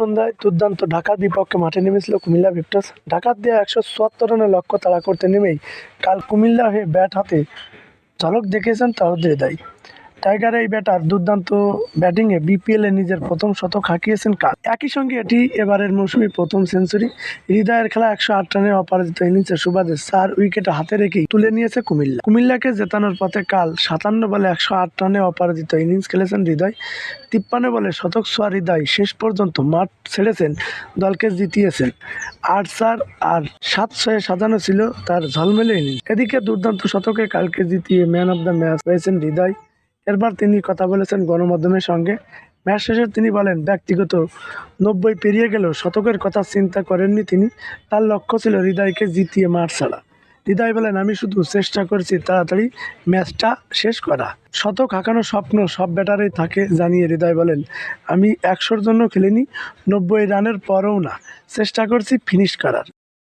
সন্ধ্যায় দুর্দান্ত ঢাকার বিপক্ষে মাঠে নেমেছিল কুমিল্লা ভিক্টর্স ঢাকার দিয়ে একশো চুয়াত্তর রানের লক্ষ্য তাড়া করতে নেমেই কাল কুমিল্লা হয়ে ব্যাট হাতে ঝলক দেখিয়েছেন তাওহিদ হৃদয় টাইগার এই ব্যাটার দুর্দান্ত ব্যাটিংয়ে বিপিএলে নিজের প্রথম শতক হাঁকিয়েছেন কাল। একই সঙ্গে এটি এবারের মৌসুমে প্রথম সেঞ্চুরি হৃদয়ের খেলা একশো আট রানের অপরাজিত ইনিংসের সুবাদে চার উইকেটে হাতে রেখেই তুলে নিয়েছে কুমিল্লা। কুমিল্লাকে জেতানোর পথে কাল সাতান্ন বলে একশো আট রানে অপরাজিত ইনিংস খেলেছেন হৃদয়। তিপ্পান্ন বলে শতক ছোঁয়া হৃদয় শেষ পর্যন্ত মাঠ ছেড়েছেন, দলকে জিতিয়েছেন। আট চার আর সাত ছয়ে সাজানো ছিল তার ঝলমেলে ইনিংস এদিকে দুর্দান্ত শতকে কালকে জিতিয়ে ম্যান অব দ্য ম্যাচ হয়েছেন হৃদয়। এরপর তিনি কথা বলেছেন গণমাধ্যমের সঙ্গে। ম্যাচ শেষে তিনি বলেন, ব্যক্তিগত নব্বই পেরিয়ে গেলেও শতকের কথা চিন্তা করেননি তিনি। তার লক্ষ্য ছিল হৃদয়কে জিতিয়ে মাঠ ছাড়া। হৃদয় বলেন, আমি শুধু চেষ্টা করছি তাড়াতাড়ি ম্যাচটা শেষ করা। শতক হাঁকানোর স্বপ্ন সব ব্যাটারেই থাকে জানিয়ে হৃদয় বলেন, আমি একশোর জন্য খেলিনি, নব্বই রানের পরেও না। চেষ্টা করছি ফিনিশ করার।